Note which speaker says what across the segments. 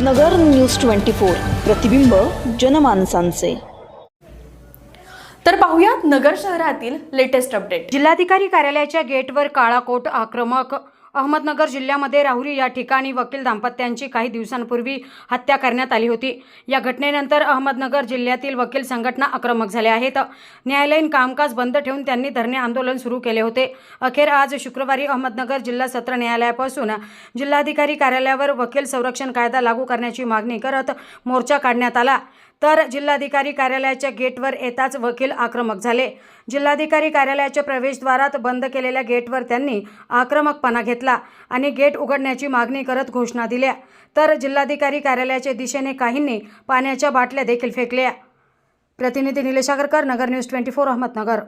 Speaker 1: नगर news twenty four. प्रतिबिंब जनमानसांचे.
Speaker 2: तर पाहुयात नगर शहरातील लेटेस्ट अपडेट
Speaker 3: जिल्हाधिकारी कार्यालयाच्या गेटवर काळा कोट आक्रमक अहमदनगर जिल्ह्यामध्ये राहुरी या ठिकाणी वकील दाम्पत्यांची काही दिवसांपूर्वी हत्या करण्यात आली होती. या घटनेनंतर अहमदनगर जिल्ह्यातील वकील संघटना आक्रमक झाल्या आहेत. न्यायालयीन कामकाज बंद ठेवून त्यांनी धरणे आंदोलन सुरू केले होते. अखेर आज शुक्रवारी अहमदनगर जिल्हा सत्र न्यायालयापासून जिल्हाधिकारी कार्यालयावर वकील संरक्षण कायदा लागू करण्याची मागणी करत मोर्चा काढण्यात आला. तर जिल्हाधिकारी कार्यालयाच्या गेटवर येताच वकील आक्रमक झाले. जिल्हाधिकारी कार्यालयाच्या प्रवेशद्वारात बंद केलेल्या गेटवर त्यांनी आक्रमकपणा घेतला आणि गेट उघडण्याची मागणी करत घोषणा दिल्या. तर जिल्हाधिकारी कार्यालयाच्या दिशेने काहींनी पाण्याच्या बाटल्या देखील फेकल्या. प्रतिनिधी Nilesh Agarkar Nagar news twenty four Ahmednagar.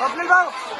Speaker 3: Let's go!